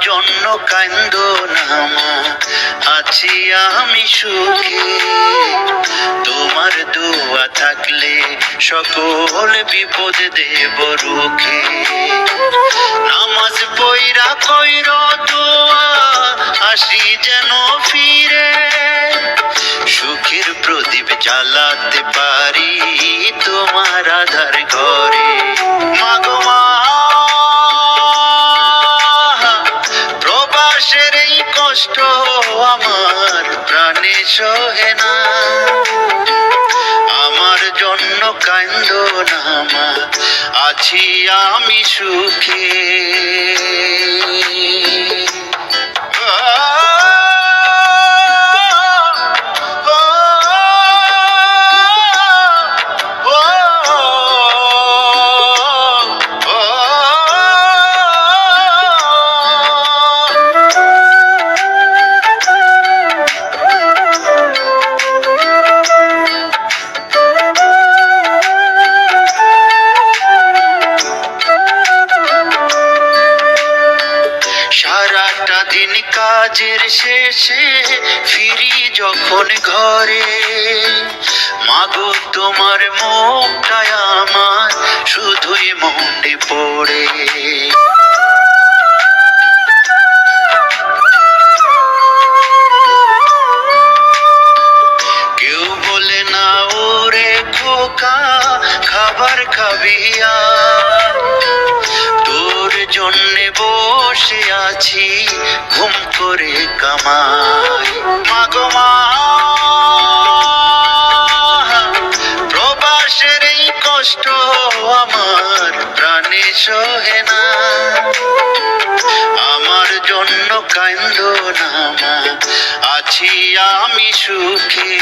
জন্য কান্দ নামা আছি আমি সুখী। তোমার দোয়া থাকলে সকল বিপদ দেব রুখে। নামাজ পইরা কইর দোয়া, আসি যেন ফিরে। সুখের প্রদীপ জ্বালাতে পার প্রাণে সহে না। আমার জন্য কান্দ না আছি আমি সুখে। কাজের শেষে ফিরি যখন ঘরে, মাগো তোমার মুখটায় আমার, শুধুই মনে পড়ে। কেউ বলে না, ওরে খোকা, খাবার খাবিয়া তোর জন্যে বসে আছি করে কামাই। মাগো মা, প্রবাসের এই কষ্ট আমার প্রাণে সহে না। আমার জন্য কান্দ না আছি আমি সুখে।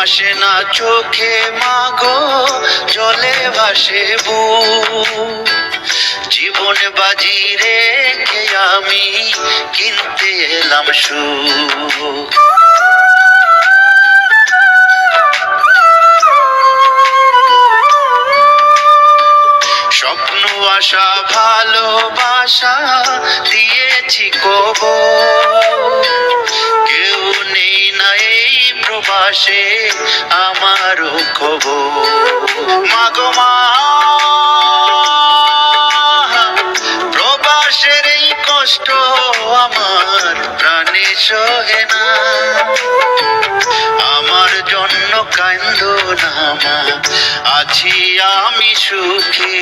আসে না চোখে মাগো জলে ভাসে বু। জীবন বাজি রেখে আমি কিনতে এলাম স্বপ্ন, আশা, ভালোবাসা দিয়েছি কব কেউ নেই না এই প্রবাসে আমারও খবর। মাগো মা, প্রবাসের এই কষ্ট আমার প্রাণে সহে না। আমার জন্য কান্দ না মা, আছি আমি সুখে।